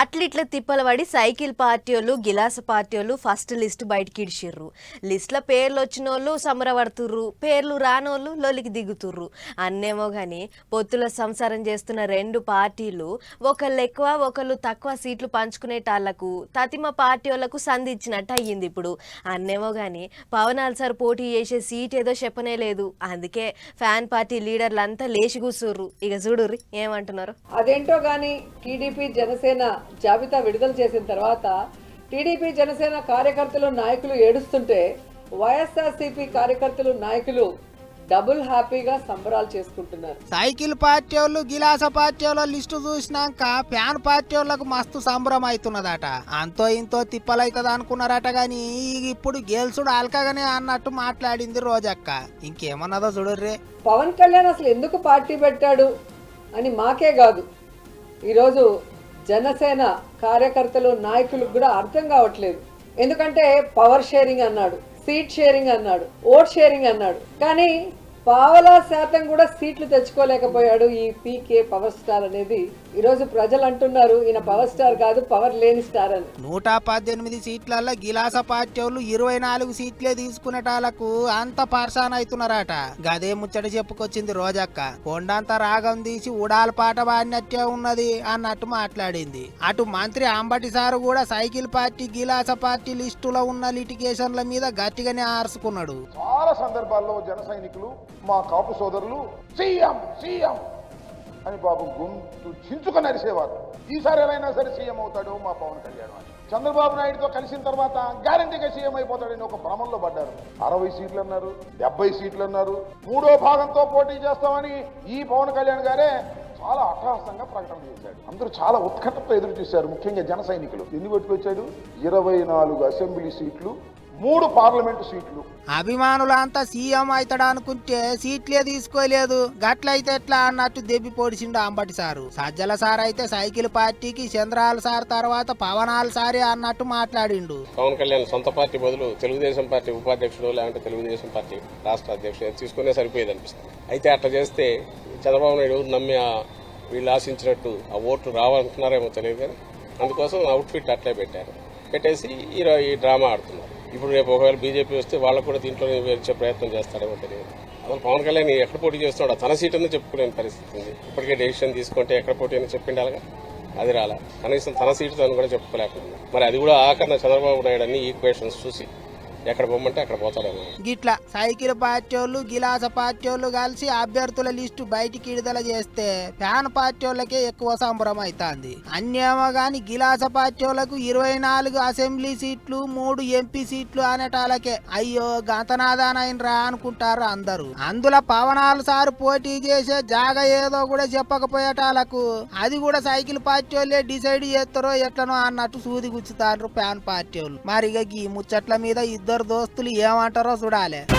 అట్ల తిప్పల పడి cycle party వాళ్ళు గిలాస పార్టీ వాళ్ళు ఫస్ట్ లిస్ట్ బయటికి ఇడిచిర్రు. లిస్టులో పేర్లు వచ్చిన వాళ్ళు సమరపడుతుర్రు పేర్లు రానోళ్ళు లోలికి దిగుతుర్రు. అన్నేమో కానీ పొత్తుల సంసారం చేస్తున్న రెండు పార్టీలు ఒకళ్ళు ఎక్కువ ఒకళ్ళు తక్కువ సీట్లు పంచుకునేటాళ్ళకు తతిమ పార్టీ వాళ్ళకు సంధి ఇచ్చినట్టు అయ్యింది ఇప్పుడు. అన్నేమో కానీ పవన్ సార్ పోటీ చేసే సీట్ ఏదో చెప్పనే లేదు. అందుకే ఫ్యాన్ పార్టీ లీడర్లంతా లేచి కూర్చుర్రు. ఇక చూడుర్రి ఏమంటున్నారు? అదేంటో కానీ టీడీపీ జనసేన జాబితా విడుదల చేసిన తర్వాత టీడీపీ జనసేన కార్యకర్తలు నాయకులు ఏడుస్తుంటే వైఎస్ఆర్సీపీ కార్యకర్తలు నాయకులు డబుల్ హ్యాపీగా సంబరాలు చేసుకుంటున్నారు. సైకిల్ పార్టీ వాళ్ళు గిలాస పార్టీ వాళ్ళ లిస్టు చూసినాక ఫ్యాన్ పార్టీ వాళ్ళకు మస్తు సంబరం అవుతున్నదట. అంతో ఇంతో తిప్పలైతుంది అనుకున్నారట గాని ఇప్పుడు గెలుసుడు అల్కగానే అన్నట్టు మాట్లాడింది రోజక్క. ఇంకేమన్నదో చూడుర్రే. పవన్ కళ్యాణ్ అసలు ఎందుకు పార్టీ పెట్టాడు అని మాకే కాదు. ఈరోజు జనసేన కార్యకర్తలు నాయకులకు కూడా అర్థం కావట్లేదు. ఎందుకంటే పవర్ షేరింగ్ అన్నాడు సీట్ షేరింగ్ అన్నాడు ఓట్ షేరింగ్ అన్నాడు. కానీ పావలా శాతం కూడా సీట్లు తెచ్చుకోలేకపోయాడు ఈ పీకే పవర్ స్టార్ అనేది. ఈరోజు ప్రజలు అంటున్నారు ఈయన పవర్ స్టార్ కాదు పవర్ లేని స్టార్ అని. నూట పద్దెనిమిది సీట్లలో గిలాస పార్టీ వాళ్ళు ఇరవై నాలుగు సీట్లే తీసుకునేటాలకు అంత పర్సాన్ అవుతున్నారట. గదే ముచ్చట చెప్పుకొచ్చింది రోజక్క. కొండంత రాగం తీసి ఉడాల పాట పాడినట్టే ఉన్నది అన్నట్టు మాట్లాడింది. అటు మంత్రి అంబటి సారు కూడా సైకిల్ పార్టీ గిలాస పార్టీ లిస్టులో ఉన్న లిటిగేషన్ల మీద గట్టిగానే ఆర్చుకున్నాడు. చాలా సందర్భాల్లో జన సైనికులు మా కాపు సోదరులు సీఎం సీఎం అని బాబు గొంతు చించుకొని అరిసేవారు ఈసారి ఎలా సరే సీఎం అవుతాడు మా పవన్ కళ్యాణ్ అని చంద్రబాబు నాయుడుతో కలిసిన తర్వాత గ్యారంటీగా సీఎం అయిపోతాడని ఒక భ్రమంలో పడ్డారు. అరవై సీట్లు అన్నారు డెబ్బై సీట్లు అన్నారు. మూడో భాగంతో పోటీ చేస్తామని ఈ పవన్ కళ్యాణ్ గారే చాలా అట్టహాసంగా ప్రకటన చేశాడు. అందరూ చాలా ఉత్కంఠతో ఎదురు చూశారు ముఖ్యంగా జన సైనికులు. ఎన్ని పట్టుకొచ్చాడు ఇరవై నాలుగు అసెంబ్లీ సీట్లు మూడు పార్లమెంటు సీట్లు. అభిమానులంతా సీఎం అవుతాడు అనుకుంటే సీట్లే తీసుకోలేదు. గట్లయితే ఎట్లా అన్నట్టు దెబ్బి పొడిచిండు అంబటి సారు. సజ్జల సార్ అయితే సైకిల్ పార్టీకి చంద్రాల సార్ తర్వాత పవనాల సారే అన్నట్టు మాట్లాడిండు. పవన్ కళ్యాణ్ సొంత పార్టీ బదులు తెలుగుదేశం పార్టీ ఉపాధ్యక్షుడు లేదంటే తెలుగుదేశం పార్టీ రాష్ట్ర అధ్యక్షుడు తీసుకునే సరిపోయేది అనిపిస్తుంది. అయితే అట్లా చేస్తే చంద్రబాబు నాయుడు ఎవరు నమ్మి వీళ్ళు ఆశించినట్టు ఆ ఓట్లు రావాలనుకున్నారేమో తెలియదు కానీ అందుకోసం అవుట్ఫిట్ అట్లే పెట్టారు. పెట్టేసి ఈ రా- ఈ డ్రామా ఆడుతున్నారు. ఇప్పుడు రేపు ఒకవేళ బీజేపీ వస్తే వాళ్ళకు కూడా దీంట్లో వేర్చే ప్రయత్నం చేస్తాడేమో తెలియదు. అసలు పవన్ కళ్యాణ్ ఎక్కడ పోటీ చేస్తున్నాడు తన సీట్ అని చెప్పుకునే పరిస్థితి ఉంది. ఇప్పటికే డెసిషన్ తీసుకుంటే ఎక్కడ పోటీ అని చెప్పిండాలిగా? అది రాలా. కనీసం తన సీటు తను కూడా చెప్పుకోలేకపోయింది. మరి అది కూడా ఆఖరణ చంద్రబాబు నాయుడు అన్ని ఈక్వేషన్స్ చూసి ఎక్కడ పోమంటే అక్కడ పోతాడేమో గిట్లా సైకిల్ పార్టీ వాళ్ళు గిలాస పార్టీ వాళ్ళు కలిసి అభ్యర్థుల లిస్టు బయటికి విడుదల చేస్తే ఫ్యాన్ పార్టీ వాళ్ళకే ఎక్కువ సంబరం అవుతుంది అన్యేమో గాని గిలాస పార్టీ వాళ్ళకు ఇరవై నాలుగు అసెంబ్లీ సీట్లు మూడు ఎంపీ సీట్లు అనేటాలకే అయ్యో గంతనాదానైన రా అనుకుంటారు అందరూ. అందులో పవనాలు సారు పోటీ చేసే జాగ ఏదో కూడా చెప్పకపోయేటాలకు అది కూడా సైకిల్ పార్టీ వాళ్ళే డిసైడ్ చేస్తారో ఎట్లనో అన్నట్టు సూది గుచ్చుతారు ఫ్యాన్ పార్టీ వాళ్ళు మరి ఇక ఈ ముచ్చట్ల మీద ఇద్దరు దోస్తులు ఏమంటారో చూడాలి.